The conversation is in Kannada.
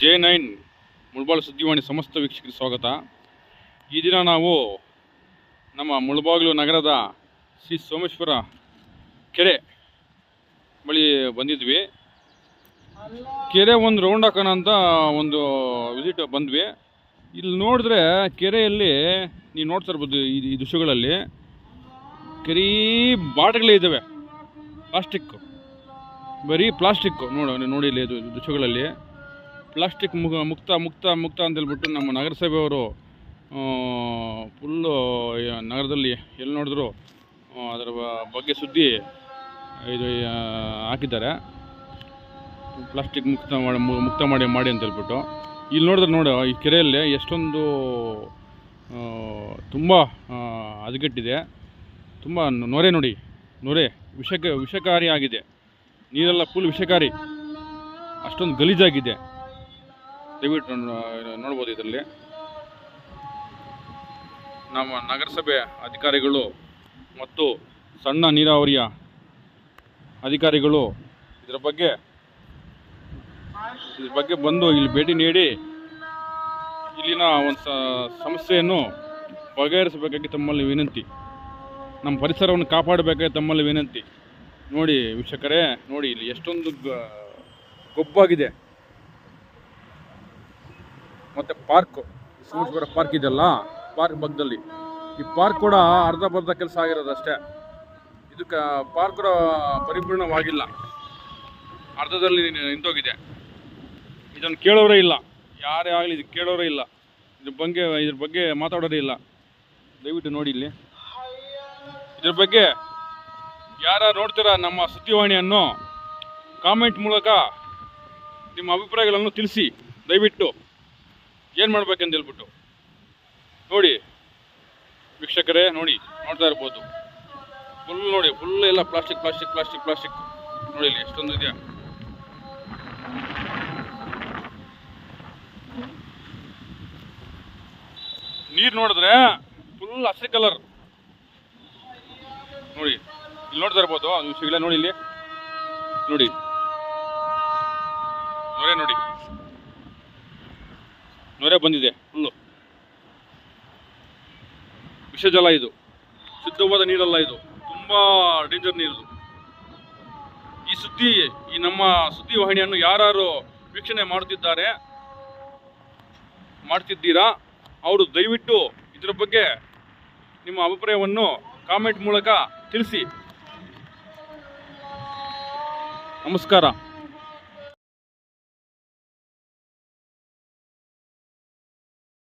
ಜೆ ನೈನ್ ಮುಳಬಾಗಿಲು ಸುದ್ದಿವಾಣಿ ಸಮಸ್ತ ವೀಕ್ಷಕರಿಗೆ ಸ್ವಾಗತ. ಈ ದಿನ ನಾವು ನಮ್ಮ ಮುಳಬಾಗಿಲು ನಗರದ ಶ್ರೀ ಸೋಮೇಶ್ವರ ಕೆರೆ ಬಳಿ ಬಂದಿದ್ವಿ. ಕೆರೆ ಒಂದು ರೌಂಡ್ ಹಾಕೋಣ ಅಂತ ಒಂದು ವಿಸಿಟ್ ಬಂದ್ವಿ. ಇಲ್ಲಿ ನೋಡಿದ್ರೆ ಕೆರೆಯಲ್ಲಿ, ನೀವು ನೋಡ್ತಾ ಇರ್ಬೋದು ಈ ದೃಶ್ಯಗಳಲ್ಲಿ, ಕೆರೆ ಬಾಟಗಳೇ ಇದ್ದಾವೆ ಪ್ಲಾಸ್ಟಿಕ್ಕು ಬರೀ ಪ್ಲಾಸ್ಟಿಕ್ಕು ನೋಡು ನೋಡಿ ಇಲ್ಲಿ ಇದು ದೃಶ್ಯಗಳಲ್ಲಿ ಪ್ಲಾಸ್ಟಿಕ್ ಮುಗ, ಮುಕ್ತ ಮುಕ್ತ ಮುಕ್ತ ಅಂತ ಹೇಳ್ಬಿಟ್ಟು ನಮ್ಮ ನಗರಸಭೆಯವರು ಫುಲ್ಲು ನಗರದಲ್ಲಿ ಎಲ್ಲಿ ನೋಡಿದ್ರು ಅದರ ಬಗ್ಗೆ ಸುದ್ದಿ, ಇದು ಹಾಕಿದ್ದಾರೆ. ಪ್ಲಾಸ್ಟಿಕ್ ಮುಕ್ತ ಮಾಡಿ ಮುಕ್ತ ಮಾಡಿ ಮಾಡಿ ಅಂತ ಹೇಳ್ಬಿಟ್ಟು. ಇಲ್ಲಿ ನೋಡಿದ್ರೆ ನೋಡು, ಈ ಕೆರೆಯಲ್ಲಿ ಎಷ್ಟೊಂದು ತುಂಬ ಹದಗೆಟ್ಟಿದೆ. ತುಂಬ ನೊರೆ ನೋಡಿ, ನೊರೆ, ವಿಷಕ, ವಿಷಕಾರಿ ಆಗಿದೆ. ನೀರೆಲ್ಲ ಫುಲ್ ವಿಷಕಾರಿ. ಅಷ್ಟೊಂದು ಗಲೀಜಾಗಿದೆ. ದಯವಿಟ್ಟು ನೋಡ್ಬೋದು ಇದರಲ್ಲಿ. ನಮ್ಮ ನಗರಸಭೆ ಅಧಿಕಾರಿಗಳು ಮತ್ತು ಸಣ್ಣ ನೀರಾವರಿಯ ಅಧಿಕಾರಿಗಳು ಇದರ ಬಗ್ಗೆ, ಇದ್ರ ಬಗ್ಗೆ ಬಂದು ಇಲ್ಲಿ ಭೇಟಿ ನೀಡಿ ಇಲ್ಲಿನ ಒಂದು ಸಮಸ್ಯೆಯನ್ನು ಬಗೆಹರಿಸಬೇಕಾಗಿ ತಮ್ಮಲ್ಲಿ ವಿನಂತಿ. ನಮ್ಮ ಪರಿಸರವನ್ನು ಕಾಪಾಡಬೇಕಾಗಿ ತಮ್ಮಲ್ಲಿ ವಿನಂತಿ. ನೋಡಿ ವೀಕ್ಷಕರೇ, ನೋಡಿ ಇಲ್ಲಿ ಎಷ್ಟೊಂದು ಗೊಬ್ಬಾಗಿದೆ ಮತ್ತು ಪಾರ್ಕ್, ಸೋಮೇಶ್ವರ ಪಾರ್ಕ್ ಇದೆಯಲ್ಲ, ಪಾರ್ಕ್ ಭಾಗದಲ್ಲಿ ಈ ಪಾರ್ಕ್ ಕೂಡ ಅರ್ಧ ಬರ್ಧ ಕೆಲಸ ಆಗಿರೋದು ಅಷ್ಟೇ. ಇದಕ್ಕೆ ಪಾರ್ಕ್ ಕೂಡ ಪರಿಪೂರ್ಣವಾಗಿಲ್ಲ. ಅರ್ಧದಲ್ಲಿ ನಿಂತೋಗಿದೆ. ಇದನ್ನು ಕೇಳೋರೇ ಇಲ್ಲ. ಯಾರೇ ಆಗಲಿ ಇದು ಕೇಳೋರೇ ಇಲ್ಲ. ಇದ್ರ ಬಗ್ಗೆ ಇದ್ರ ಬಗ್ಗೆ ಮಾತಾಡೋರೇ ಇಲ್ಲ. ದಯವಿಟ್ಟು ನೋಡಿ ಇಲ್ಲಿ. ಇದ್ರ ಬಗ್ಗೆ ಯಾರು ನೋಡ್ತೀರಾ ನಮ್ಮ ಸುದ್ದಿವಾಣಿಯನ್ನು ಕಾಮೆಂಟ್ ಮೂಲಕ ನಿಮ್ಮ ಅಭಿಪ್ರಾಯಗಳನ್ನು ತಿಳಿಸಿ. ದಯವಿಟ್ಟು ಏನು ಮಾಡ್ಬೇಕಂತ ಹೇಳ್ಬಿಟ್ಟು. ನೋಡಿ, ವೀಕ್ಷಕರೇ, ನೋಡಿ, ನೋಡ್ತಾ ಇರ್ಬೋದು. ಫುಲ್ ನೋಡಿ, ಫುಲ್ ಎಲ್ಲ ಪ್ಲಾಸ್ಟಿಕ್ ಪ್ಲಾಸ್ಟಿಕ್ ಪ್ಲಾಸ್ಟಿಕ್ ಪ್ಲಾಸ್ಟಿಕ್. ನೋಡಿ ಇಲ್ಲಿ ಎಷ್ಟೊಂದು ಇದೆಯಾ ನೀರು ನೋಡಿದ್ರೆ ಫುಲ್ ಹಸಿರು ಕಲರ್. ನೋಡಿ. ಇಲ್ಲಿ ನೋಡ್ತಾ ಇರ್ಬೋದು. ವಿಷಯಗಳ ನೋಡಿ ಇಲ್ಲಿ. ನೋಡಿ. ನೊರೆ ನೋಡಿ. ನೊರೆ ಬಂದಿದೆ ಫುಲ್ಲು ವಿಷಜಲ ಇದು. ಶುದ್ಧವಾದ ನೀರಲ್ಲ ಇದು. ತುಂಬ ಡೇಂಜರ್ ನೀರು ಈ ಸುದ್ದಿ, ಈ ನಮ್ಮ ಸುದ್ದಿ ವಾಹಿನಿಯನ್ನು ಯಾರು ವೀಕ್ಷಣೆ ಮಾಡುತ್ತಿದ್ದಾರೆ, ಮಾಡ್ತಿದ್ದೀರಾ? ಅವರು ದಯವಿಟ್ಟು ಇದರ ಬಗ್ಗೆ ನಿಮ್ಮ ಅಭಿಪ್ರಾಯವನ್ನು ಕಾಮೆಂಟ್ ಮೂಲಕ ತಿಳಿಸಿ. ನಮಸ್ಕಾರ.